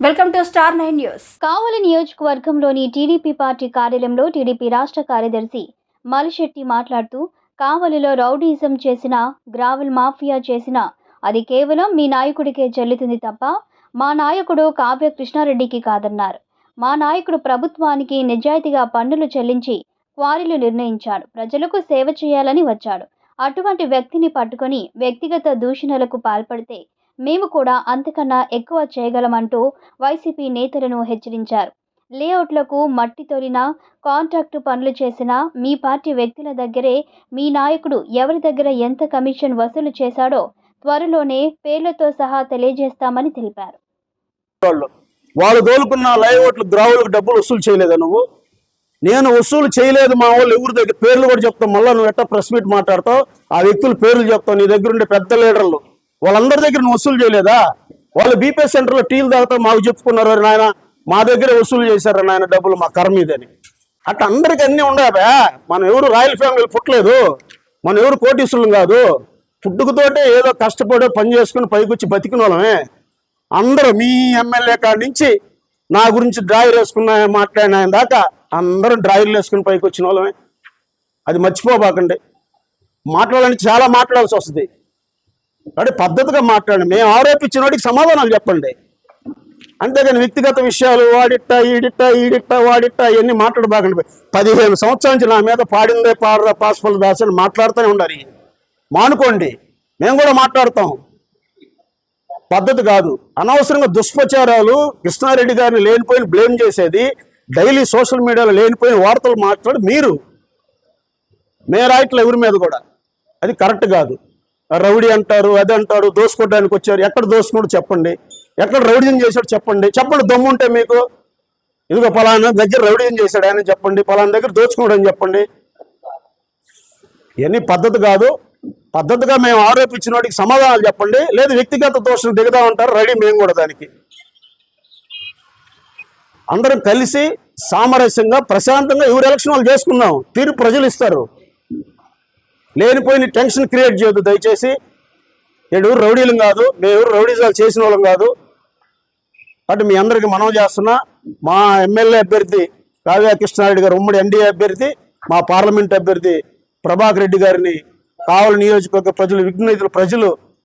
Welcome to star nine news Kavali నియోజకవర్గంలోని TDP party కార్యాలయంలో TDP రాష్ట్ర కార్యదర్శి మలిశెట్టి మాట్లాడుతూ కావలిలో రౌడీజం చేసిన గ్రావెల్ మాఫియా చేసిన అది కేవలం మీ నాయకుడికే చెల్లుతుంది తప్ప మా నాయకుడు కావ్య కృష్ణారెడ్డికి కాదన్నారు. మా నాయకుడు ప్రభుత్వానికి నిజాయితీగా పన్నులు చెల్లించి క్వారీలు నిర్ణయించాడు. ప్రజలకు సేవ చేయాలని వచ్చాడు. అటువంటి వ్యక్తిని పట్టుకొని వ్యక్తిగత దూషణలకు పాల్పడితే మేము కూడా అంతకన్నా ఎక్కువ చేయగలమంటూ వైసీపీ నేతలను హెచ్చరించారు. లేఅవుట్లకు మట్టి తొలిన కాంట్రాక్టు పనులు చేసిన మీ పార్టీ వ్యక్తుల దగ్గరే మీ నాయకుడు ఎవరి దగ్గర ఎంత కమిషన్ వసూలు చేశాడో త్వరలోనే పేర్లతో సహా తెలియజేస్తామని తెలిపారు. వాళ్ళు దోలుకున్న లేఅవుట్లు లైవ్ డబ్బులు వసూలు చేయలేదా నువ్వు? నేను వసూలు చేయలేదు మా వాళ్ళు ఎవరి దగ్గర పేర్లు కూడా చెప్తాం. మళ్ళీ నువ్వు ఎట్టా ప్రెస్ మీట్ మాట్లాడతావు? ఆ వ్యక్తుల పేర్లు చెప్తావు. నీ దగ్గర ఉండే పెద్ద లీడర్లు. వాళ్ళందరి దగ్గర వసూలు చేయలేదా? వాళ్ళు బీపీఎస్ సెంటర్లో టీలు తాగుతా మాకు చెప్పుకున్నారు నాయన మా దగ్గర వసూలు చేశారు నాయన డబ్బులు మా కర్మ ఇదని. అట్లా అందరికి అన్నీ ఉండవా మనం ఎవరు రాయల్ ఫ్యామిలీ పుట్టలేదు మనం ఎవరు కోటీశ్వరులు కాదు. పుట్టుకతోటే ఏదో కష్టపడి పని చేసుకుని పైకి వచ్చి బతికిన వాళ్ళమే. అందరూ మీ ఎమ్మెల్యే కాడి నుంచి నా గురించి డ్రాయర్ వేసుకున్న మాట్లాడిన ఆయన దాకా అందరూ డ్రాయర్లు వేసుకుని పైకి వచ్చిన వాళ్ళమే. అది మర్చిపోబాకండి. మాట్లాడాలని చాలా మాట్లాడాల్సి వస్తుంది. అంటే పద్ధతిగా మాట్లాడండి మేము ఆరోపించిన వాడికి సమాధానాలు చెప్పండి. అంతేగాని వ్యక్తిగత విషయాలు వాడిట్ట ఈడిట్ట ఈడిట్ట వాడిట్ట ఇవన్నీ మాట్లాడబాకండి. పదిహేను సంవత్సరాల నుంచి నా మీద పాడిందే పాడరా పాస్పల్ దాస్ అని మాట్లాడుతూనే ఉండాలి. మానుకోండి. మేము కూడా మాట్లాడతాం. పద్ధతి కాదు. అనవసరంగా దుష్ప్రచారాలు కృష్ణారెడ్డి గారిని లేనిపోయిన బ్లేమ్ చేసేది డైలీ సోషల్ మీడియాలో లేనిపోయిన వార్తలు మాట్లాడి మీరు. మేరాయిట్లు ఎవరి మీద కూడా. అది కరెక్ట్ కాదు. రౌడీ అంటారు అది అంటారు దోసుకోవడానికి వచ్చారు. ఎక్కడ దోసుకోడు చెప్పండి. ఎక్కడ రౌడీజం చేశాడు చెప్పండి. చెప్పండి దమ్ము ఉంటే మీకు. ఇదిగో పలానా దగ్గర రౌడీజం చేశాడు ఆయన చెప్పండి. పలానా దగ్గర దోచుకోడు అని చెప్పండి. ఇవన్నీ పద్ధతి కాదు. పద్ధతిగా మేము ఆరోపించిన వాటికి సమాధానాలు చెప్పండి. లేదు వ్యక్తిగత దోషం దిగుదామంటారు రెడీ మేము కూడా దానికి. అందరం కలిసి సామరస్యంగా ప్రశాంతంగా ఎవరు ఎలక్షన్ వాళ్ళు చేసుకున్నాం తీరు ప్రజలు ఇస్తారు. లేనిపోయిన టెన్షన్ క్రియేట్ చేయొద్దు. దయచేసి ఏడు రౌడీలం కాదు మేము రౌడీజాలు చేసిన వాళ్ళం కాదు. అటు మీ అందరికి మనం చేస్తున్నా మా ఎమ్మెల్యే అభ్యర్థి కావ్య కృష్ణారెడ్డి గారు ఉమ్మడి ఎన్డీఏ అభ్యర్థి మా పార్లమెంట్ అభ్యర్థి ప్రభాకర్ రెడ్డి గారిని కావలి నియోజకవర్గ ప్రజలు విఘ్నైతుల ప్రజలు